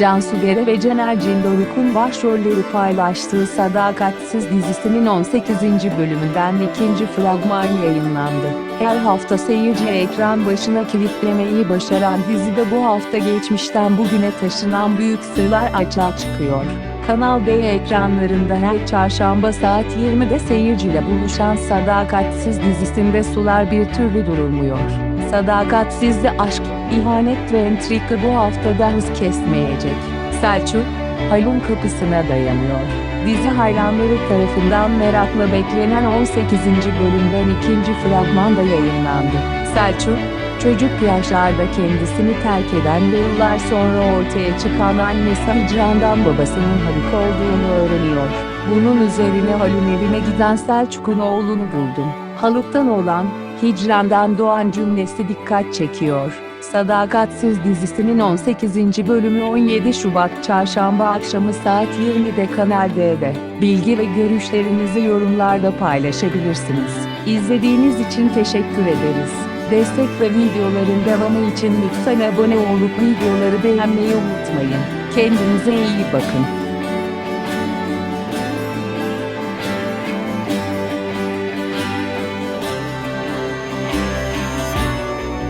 Cansu Dere ve Cener Cindoruk'un başrolleri paylaştığı Sadakatsiz dizisinin 18. bölümünden ikinci fragman yayınlandı. Her hafta seyirci ekran başına kilitlemeyi başaran dizide bu hafta geçmişten bugüne taşınan büyük sırlar açığa çıkıyor. Kanal D ekranlarında her çarşamba saat 20'de seyirciyle buluşan Sadakatsiz dizisinde sular bir türlü durulmuyor. Sadakatsizde aşk, ihanet ve entrika bu haftada hız kesmeyecek. Selçuk, Halun kapısına dayanıyor. Dizi hayranları tarafından merakla beklenen 18. bölümden ikinci fragman da yayınlandı. Selçuk, çocuk yaşlarda kendisini terk eden ve yıllar sonra ortaya çıkan annesi Hicran'dan babasının Haluk olduğunu öğreniyor. Bunun üzerine Halun evine giden Selçuk'un oğlunu buldum. Haluk'tan olan, Hicran'dan doğan cümlesi dikkat çekiyor. Sadakatsiz dizisinin 18. bölümü 17 Şubat Çarşamba akşamı saat 20'de Kanal D'de. Bilgi ve görüşlerinizi yorumlarda paylaşabilirsiniz. İzlediğiniz için teşekkür ederiz. Destek ve videoların devamı için lütfen abone olup videoları beğenmeyi unutmayın. Kendinize iyi bakın.